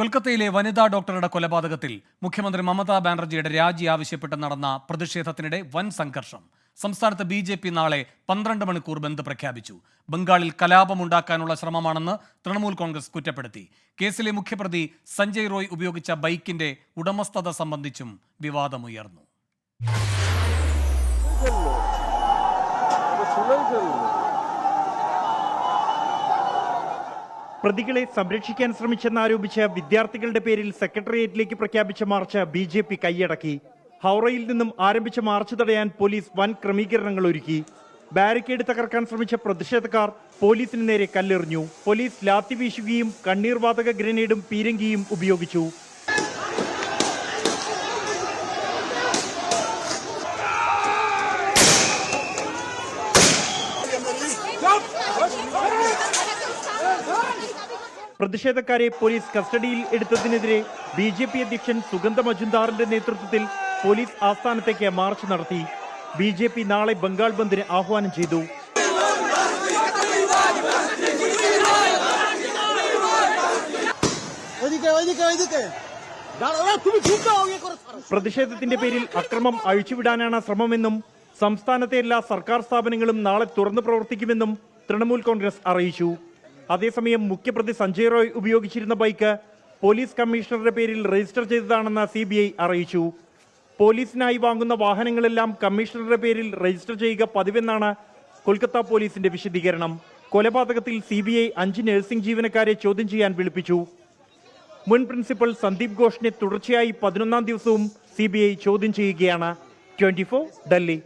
കൊൽക്കത്തയിലെ വനിതാ ഡോക്ടറുടെ കൊലപാതകത്തിൽ മുഖ്യമന്ത്രി മമതാ ബാനർജിയുടെ രാജി ആവശ്യപ്പെട്ട് നടന്ന പ്രതിഷേധത്തിനിടെ വൻ സംഘർഷം. സംസ്ഥാനത്ത് ബി ജെ പി നാളെ പന്ത്രണ്ട് മണിക്കൂർ ബന്ദ് പ്രഖ്യാപിച്ചു. ബംഗാളിൽ കലാപമുണ്ടാക്കാനുള്ള ശ്രമമാണെന്ന് തൃണമൂൽ കോൺഗ്രസ് കുറ്റപ്പെടുത്തി. കേസിലെ മുഖ്യപ്രതി സഞ്ജയ് റോയ് ഉപയോഗിച്ച ബൈക്കിന്റെ ഉടമസ്ഥത സംബന്ധിച്ചും വിവാദമുയർന്നു. പ്രതികളെ സംരക്ഷിക്കാൻ ശ്രമിച്ചെന്നാരോപിച്ച് വിദ്യാർത്ഥികളുടെ പേരിൽ സെക്രട്ടേറിയറ്റിലേക്ക് പ്രഖ്യാപിച്ച മാർച്ച് ബി ജെ പി കൈയടക്കി. ഹൗറയിൽ നിന്നും ആരംഭിച്ച മാർച്ച് തടയാൻ പോലീസ് വൻ ക്രമീകരണങ്ങൾ ഒരുക്കി. ബാരിക്കേഡ് തകർക്കാൻ ശ്രമിച്ച പ്രതിഷേധക്കാർ പോലീസിന് നേരെ കല്ലെറിഞ്ഞു. പോലീസ് ലാത്തി വീശുകയും കണ്ണീർവാതക ഗ്രനേഡും പീരങ്കിയും ഉപയോഗിച്ചു. പ്രതിഷേധക്കാരെ പോലീസ് കസ്റ്റഡിയിൽ എടുത്തതിനെതിരെ ബി ജെ പി അധ്യക്ഷൻ സുഗന്ധ മജുംദാറിന്റെ നേതൃത്വത്തിൽ പോലീസ് ആസ്ഥാനത്തേക്ക് മാർച്ച് നടത്തി. ബി ജെ പി നാളെ ബംഗാൾ ബന്ദിന് ആഹ്വാനം ചെയ്തു. പ്രതിഷേധത്തിന്റെ പേരിൽ അക്രമം അഴിച്ചുവിടാനാണ് ശ്രമമെന്നും സംസ്ഥാനത്തെ എല്ലാ സർക്കാർ സ്ഥാപനങ്ങളും നാളെ തുറന്നു പ്രവർത്തിക്കുമെന്നും തൃണമൂൽ കോൺഗ്രസ് അറിയിച്ചു. അതേസമയം മുഖ്യപ്രതി സഞ്ജയ് റോയ് ഉപയോഗിച്ചിരുന്ന ബൈക്ക് പോലീസ് കമ്മീഷണറുടെ പേരിൽ രജിസ്റ്റർ ചെയ്തതാണെന്ന് സി അറിയിച്ചു. പോലീസിനായി വാങ്ങുന്ന വാഹനങ്ങളെല്ലാം കമ്മീഷണറുടെ പേരിൽ രജിസ്റ്റർ ചെയ്യുക പതിവെന്നാണ് കൊൽക്കത്ത പോലീസിന്റെ വിശദീകരണം. കൊലപാതകത്തിൽ സി ബി ഐ അഞ്ച് നഴ്സിംഗ് ജീവനക്കാരെ ചോദ്യം ചെയ്യാൻ വിളിപ്പിച്ചു. മുൻ പ്രിൻസിപ്പൽ സന്ദീപ് ഘോഷിനെ തുടർച്ചയായി പതിനൊന്നാം ദിവസവും സി ചോദ്യം ചെയ്യുകയാണ്. ട്വന്റി ഡൽഹി.